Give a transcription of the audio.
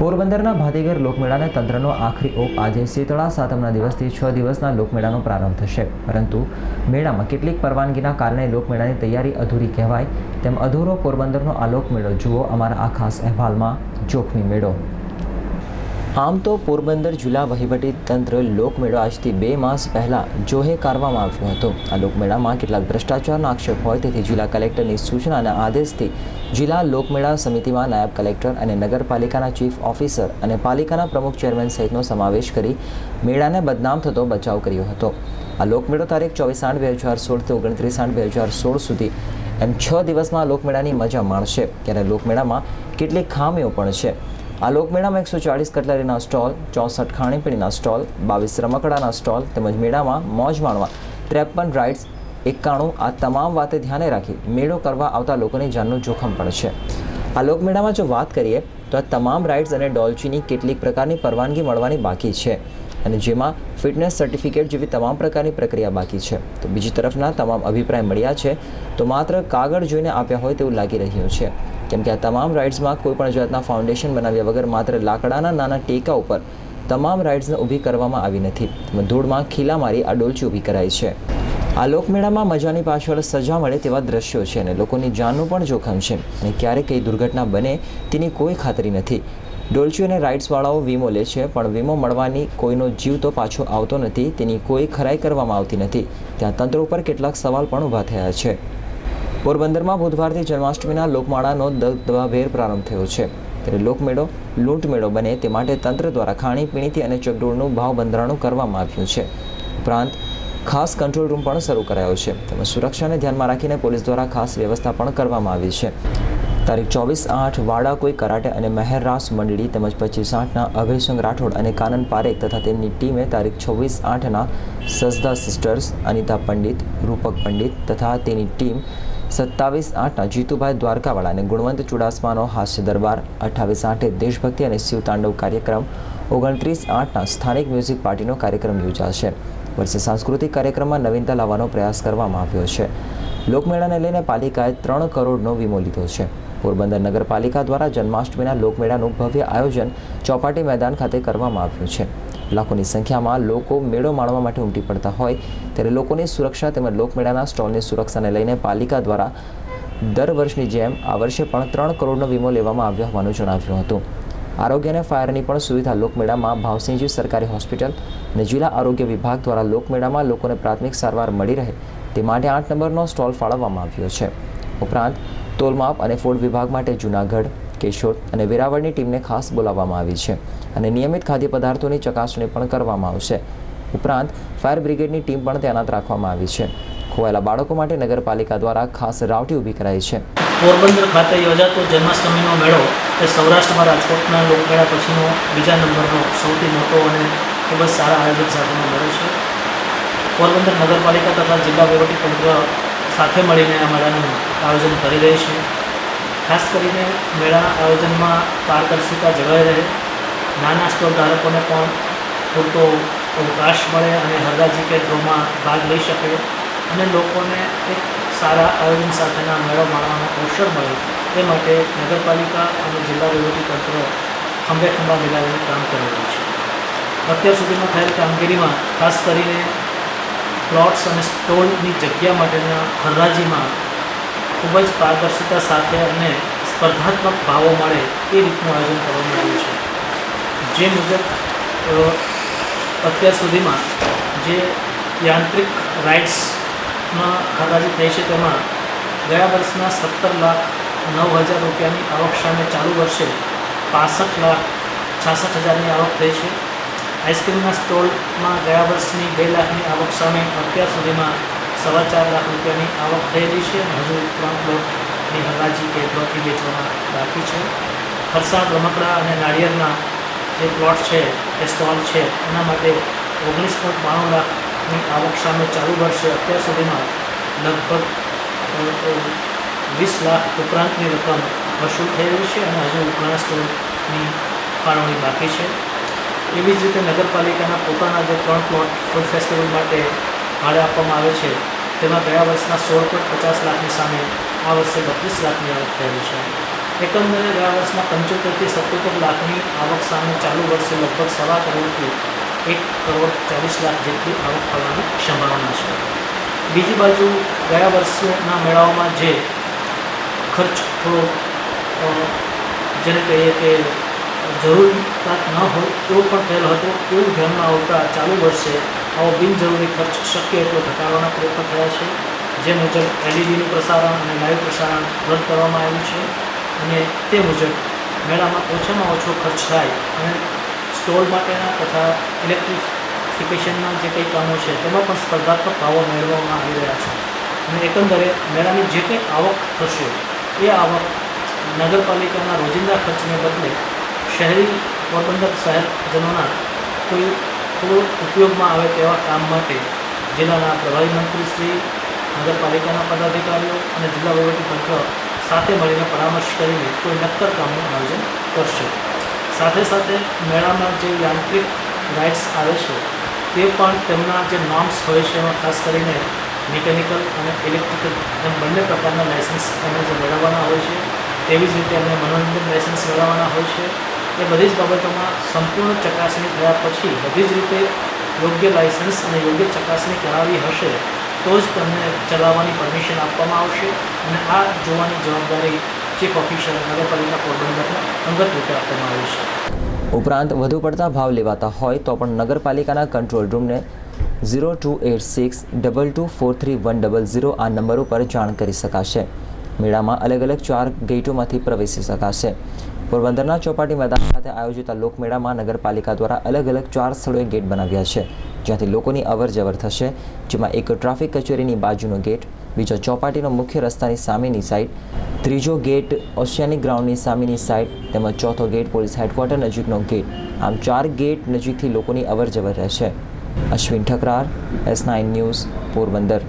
પોરબંદરના ભાતીગર લોકમેળાને તંત્રનો આખરી ઓપ આજે શીતળા સાતમના દિવસથી છ દિવસના લોકમેળાનો પ્રારંભ થશે. પરંતુ મેળામાં કેટલીક પરવાનગીના કારણે લોકમેળાની તૈયારી અધૂરી કહેવાય તેમ અધૂરો પોરબંદરનો આ લોકમેળો જુઓ અમારા આ ખાસ અહેવાલમાં જોખમી મેળો. આમ તો પોરબંદર જિલ્લા વહીવટી તંત્ર લોકમેળો આજથી બે માસ પહેલાં જોહે કાઢવામાં આવ્યો હતો. આ લોકમેળામાં કેટલાક ભ્રષ્ટાચારના આક્ષેપ હોય તેથી જિલ્લા કલેક્ટરની સૂચના અને આદેશથી જિલ્લા લોકમેળા સમિતિમાં નાયબ કલેક્ટર અને નગરપાલિકાના ચીફ ઓફિસર અને પાલિકાના પ્રમુખ ચેરમેન સહિતનો સમાવેશ કરી મેળાને બદનામ થતો બચાવ કર્યો હતો. આ લોકમેળો તારીખ ચોવીસ આઠ બે હજાર સોળથી ઓગણત્રીસ આઠ બે હજાર સોળ સુધી એમ છ દિવસમાં લોકમેળાની મજા માણશે, ત્યારે લોકમેળામાં કેટલીક ખામીઓ પણ છે. આ લોકમેળામાં એકસો ચાળીસ કટલેરીના સ્ટોલ, ચોસઠ ખાણીપીણીના સ્ટોલ, બાવીસ રમકડાના સ્ટોલ તેમજ મેળામાં મોજ માણવા ત્રેપન રાઇડ્સ એકાણું આ તમામ વાતે ધ્યાને રાખી મેળો કરવા આવતા લોકોની જાનનું જોખમ પણ છે. આ લોકમેળામાં જો વાત કરીએ, તો આ તમામ રાઇડ્સ અને ડોલ્ચીની કેટલીક પ્રકારની પરવાનગી મળવાની બાકી છે અને જેમાં ફિટનેસ સર્ટિફિકેટ જેવી તમામ પ્રકારની પ્રક્રિયા બાકી છે. તો બીજી તરફના તમામ અભિપ્રાય મળ્યા છે, તો માત્ર કાગળ જોઈને આપ્યા હોય તેવું લાગી રહ્યું છે. કેમ કે આ તમામ રાઇડ્સમાં કોઈ પણ જાતના ફાઉન્ડેશન બનાવ્યા વગર માત્ર લાકડાના નાના ટેકા ઉપર તમામ રાઇડ્સને ઊભી કરવામાં આવી નથી. ધૂળમાં ખીલા મારી આ ડોલચી ઊભી કરાઈ છે. આ લોકમેળામાં મજાની પાછળ સજા મળે તેવા દ્રશ્યો છે અને લોકોની જાનનું પણ જોખમ છે. અને ક્યારેક કઈ દુર્ઘટના બને તેની કોઈ ખાતરી નથી. ડોલચી અને રાઇડ્સવાળાઓ વીમો લે છે, પણ વીમો મળવાની કોઈનો જીવ તો પાછો આવતો નથી, તેની કોઈ ખરાઈ કરવામાં આવતી નથી. ત્યાં તંત્ર ઉપર કેટલાક સવાલ પણ ઊભા થયા છે. પોરબંદરમાં બુધવારથી જન્માષ્ટમીના લોકમાળાનો દબદબાભેર પ્રારંભ થયો છે. ત્યારે લોકમેળો લૂંટ મેળો બને તે માટે તંત્ર દ્વારા ખાણીપીણીથી અને ચગડોળનું ભાવ બંધારણું કરવામાં આવ્યું છે. ઉપરાંત, ખાસ કંટ્રોલ રૂમ પણ શરૂ કરાયો છે. તેમજ સુરક્ષાને ધ્યાનમાં રાખીને પોલીસ દ્વારા ખાસ વ્યવસ્થા પણ કરવામાં આવી છે. તારીખ ચોવીસ આઠ વાડા કોઈ કરાટે અને મહેર રાસ મંડળી તેમજ પચીસ આઠના અભયસંગ રાઠોડ અને કાનન પારેખ તથા તેમની ટીમે તારીખ છવ્વીસ આઠના સસદા સિસ્ટર્સ, અનિતા પંડિત, રૂપક પંડિત તથા તેની ટીમ સત્તાવીસ આઠના જીતુભાઈ દ્વારકાવાળા અને ગુણવંત ચુડાસમાનો હાસ્ય દરબાર, અઠ્ઠાવીસ આઠે દેશભક્તિ અને શિવતાંડવ કાર્યક્રમ, ઓગણત્રીસ આઠના સ્થાનિક મ્યુઝિક પાર્ટીનો કાર્યક્રમ યોજાશે. વર્ષે સાંસ્કૃતિક કાર્યક્રમમાં નવીનતા લાવવાનો પ્રયાસ કરવામાં આવ્યો છે. લોકમેળાને લઈને પાલિકાએ ત્રણ કરોડનો વીમો લીધો છે. પોરબંદર નગરપાલિકા દ્વારા જન્માષ્ટમીના લોકમેળાનું ભવ્ય આયોજન ચોપાટી મેદાન ખાતે કરવામાં આવ્યું છે. લાખોની સંખ્યામાં લોકો મેળો માણવા માટે ઉમટી પડતા હોય ત્યારે લોકોની સુરક્ષા તેમજ લોકમેળાના સ્ટોલની સુરક્ષાને લઈને પાલિકા દ્વારા દર વર્ષની જેમ આ વર્ષે પણ ત્રણ કરોડનો વીમો લેવામાં આવ્યો હોવાનું જણાવ્યું હતું. આરોગ્ય અને ફાયરની પણ સુવિધા લોકમેળામાં ભાવસિંહજી સરકારી હોસ્પિટલ અને જિલ્લા આરોગ્ય વિભાગ દ્વારા લોકમેળામાં લોકોને પ્રાથમિક સારવાર મળી રહે તે માટે આઠ નંબરનો સ્ટોલ ફાળવવામાં આવ્યો છે. ઉપરાંત તોલમાપ અને ફૂડ વિભાગ માટે જૂનાગઢ કેશોદ અને વેરાવળની ટીમને ખાસ બોલાવવામાં આવી છે અને નિયમિત ખાદ્ય પદાર્થોની ચકાસણી પણ કરવામાં આવશે. ઉપરાંત, ફાયર બ્રિગેડની ટીમ પણ તૈનાત રાખવામાં આવી છે. ખોવાયેલા બાળકો માટે નગરપાલિકા દ્વારા ખાસ રાવટી ઊભી કરાઈ છે. પોરબંદર ખાતે યોજાતો જન્માષ્ટમીનો મેળો એ સૌરાષ્ટ્રમાં રાજકોટના લોકમેળા પછીનો બીજા નંબરનો સૌથી મોટો અને ખૂબ જ સારા આયોજન સાથેનો મેળો છે. પોરબંદર નગરપાલિકા તથા જિલ્લા વહીવટીતંત્ર સાથે મળીને આ મેળાનું આયોજન કરી રહી છે. ખાસ કરીને મેળાના આયોજનમાં પારદર્શિતા જળવાઈ રહે. નાના સ્ટોલ ધારકોને પણ પૂરતો અવકાશ મળે અને હરદાજી કે ડ્રોમાં ભાગ લઈ શકે અને લોકોને એક સારા આયોજન સાથેના મેળો માણવાનો અવસર મળે. તે માટે નગરપાલિકા અને જિલ્લા વહીવટીતંત્ર ખંભે ખંભા મિલાવીને કામ કરી રહ્યું છે. અત્યાર સુધીમાં થયેલ કામગીરીમાં ખાસ કરીને પ્લોટ્સ અને સ્ટોલની જગ્યા માટેના હરરાજીમાં ખૂબ જ પારદર્શિતા સાથે અને સ્પર્ધાત્મક ભાવો મળે એ રીતનું આયોજન કરવામાં આવ્યું છે. જે મુજબ અત્યાર સુધીમાં જે યાંત્રિક રાઇડ્સમાં હરાજી થઈ છે તેમાં ગયા વર્ષના સત્તર લાખ નવ હજાર રૂપિયાની આવક સામે ચાલુ વર્ષે પાસઠ લાખ છાસઠ હજારની આવક થઈ છે. આઈસ્ક્રીમના સ્ટોલમાં ગયા વર્ષની બે લાખની આવક સામે અત્યાર સુધીમાં સવા ચાર લાખ રૂપિયાની આવક થયેલી છે અને હજુ ત્રણ પ્લોટની હરાજી કે પ્લોટની વેચવાના બાકી છે. ફરસાણ રમકડા અને નાળિયેરના જે પ્લોટ છે એ સ્ટોલ છે, એના માટે ઓગણીસ પોઈન્ટ બાણું લાખની આવક સામે ચાલુ વર્ષે અત્યાર સુધીમાં લગભગ વીસ લાખ ઉપરાંતની રકમ વસૂલ રહી છે અને હજુ ઘણા સ્ટોલની ફાળવણી બાકી છે. એવી જ રીતે નગરપાલિકાના પોતાના જે ત્રણ પ્લોટ ફૂડ ફેસ્ટિવલ માટે ભાડે આપવામાં આવે છે. તેમાં ગયા વર્ષના સોળ પોઈન્ટ પચાસ લાખની સામે આ વર્ષે બત્રીસ લાખની આવક થયેલી છે. એકંદરે ગયા વર્ષમાં પંચોતેરથી સત્યોતેર લાખની આવક સામે ચાલુ વર્ષે લગભગ સવા કરોડથી એક કરોડ ચાલીસ લાખ જેટલી આવક થવાની સંભાવના છે. બીજી બાજુ ગયા વર્ષના મેળાઓમાં જે ખર્ચ થોડો જેને કહીએ કે જરૂરિયાત ન હોય તેવો પણ થયેલો હતો, એવું ધ્યાનમાં આવતા ચાલુ વર્ષે આવો બિનજરૂરી ખર્ચ શક્ય એટલો ઘટાડવાના પ્રયત્નો થયા છે, જે મુજબ એલઈડીનું પ્રસારણ અને લાઈવ પ્રસારણ રદ કરવામાં આવ્યું છે અને તે મુજબ મેળામાં ઓછામાં ઓછો ખર્ચ થાય અને સ્ટોલ માટેના તથા ઇલેક્ટ્રિફિકેશનના જે કંઈ કામો છે, તેમાં પણ સ્પર્ધાત્મક ભાવો મેળવવામાં આવી રહ્યા છે. અને એકંદરે મેળાની જે કંઈ આવક થશે, એ આવક નગરપાલિકાના રોજિંદા ખર્ચને બદલે શહેરી પોરબંદર શહેરજનોના કોઈ થોડો ઉપયોગમાં આવે તેવા કામ માટે જિલ્લાના પ્રભારી મંત્રી શ્રી, નગરપાલિકાના પદાધિકારીઓ અને જિલ્લા વહીવટીતંત્ર સાથે મળીને પરામર્શ કરીને કોઈ નક્કર કામનું આયોજન કરશે. સાથે સાથે મેળામાં જે યાંત્રિક રાઇડ્સ આવે છે, તે પણ તેમના જે નોર્મ્સ હોય છે એમાં ખાસ કરીને મિકેનિકલ અને ઇલેક્ટ્રિકલ એમ બંને પ્રકારના લાઇસન્સ એમને જે મેળવવાના હોય છે, તેવી જ રીતે એમને મનોરંજન લાઇસન્સ મેળવવાના હોય છે એ બધી જ બાબતોમાં સંપૂર્ણ ચકાસણી થયા પછી બધી જ રીતે યોગ્ય લાઇસન્સ અને યોગ્ય ચકાસણી કરાવી હશે, તો જ તમને ચલાવવાની પરમિશન આપવામાં આવશે અને આ જોવાની જવાબદારી ચીફ ઓફિસર નગરપાલિકા પોરબંદરના અંગત રૂપે આપવામાં આવી છે. ઉપરાંત વધુ પડતા ભાવ લેવાતા હોય તો પણ નગરપાલિકાના કંટ્રોલ રૂમને zero two eight six double two four three one double zero આ નંબર ઉપર જાણ કરી શકાશે. મેળામાં અલગ અલગ ચાર ગેટોમાંથી પ્રવેશી શકાશે. પોરબંદરના ચોપાટી મેદાન ખાતે આયોજિત આ લોકમેળામાં નગરપાલિકા દ્વારા અલગ અલગ ચાર સ્થળોએ ગેટ બનાવ્યા છે, જ્યાંથી લોકોની અવર જવર થશે, જેમાં એક ટ્રાફિક કચેરીની બાજુનો ગેટ, બીજો ચોપાટીનો મુખ્ય રસ્તાની સામેની સાઈડ, ત્રીજો ગેટ ઓશિયાનિક ગ્રાઉન્ડની સામેની સાઈડ, તેમજ ચોથો ગેટ પોલીસ હેડક્વાર્ટર નજીકનો ગેટ. આમ ચાર ગેટ નજીકથી લોકોની અવર જવર રહેશે. Ashwin Thakrar, S nine news, Porbandar.